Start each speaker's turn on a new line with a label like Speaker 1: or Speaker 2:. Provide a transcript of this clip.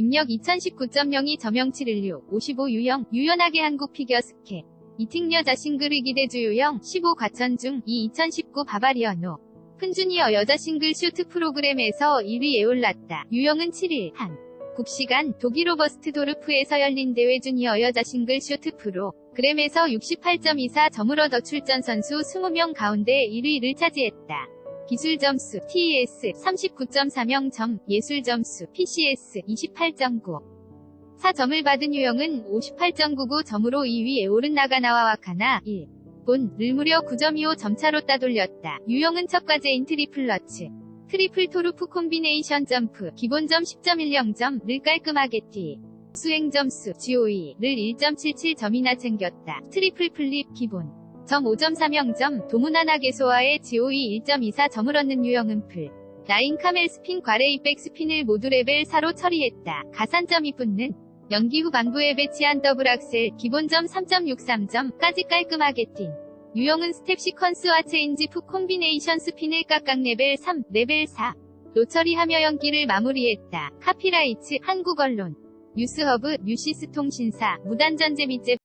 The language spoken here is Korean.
Speaker 1: 입력 2019.02 저명 716 55 유형 유연하게 한국 피겨 스케. 이팅녀 자싱글 위기대 주유형 15 과천 중이2019 바바리언호 푼주니어 여자 싱글 슈트 프로그램에서 1위에 올랐다. 유형은 7일. 한. 국시간 독일 오버스트 도르프에서 열린 대회 주니어 여자 싱글 슈트 프로. 그램에서 68.24 점을 얻어 출전 선수 20명 가운데 1위를 차지했다. 기술 점수 TES 39.40 점, 예술 점수 PCS 28.9 4점을 받은 유형은 58.99 점으로 2위에 오른 나가나와 와카나 1. 본을 무려 9.25 점차로 따돌렸다. 유형은 첫 과제인 트리플 러츠. 트리플 토르프 콤비네이션 점프, 기본점 10.10점을 깔끔하게 띠. 수행 점수, GOE를 1.77점이나 챙겼다. 트리플 플립, 기본. 점 5.30점, 도문안하게 소화에 GOE 1.24점을 얻는 유형은 풀. 라인 카멜 스핀 과레이 백 스핀을 모두 레벨 4로 처리했다. 가산점이 붙는 연기 후 반부에 배치한 더블 악셀 기본점 3.63점까지 깔끔하게 띈. 유형은 스텝 시퀀스와 체인지 푸 콤비네이션 스핀을 깍깍 레벨 3, 레벨 4. 로 처리하며 연기를 마무리했다. 카피라이츠 한국 언론. 뉴스허브 뉴시스 통신사 무단전제 밑제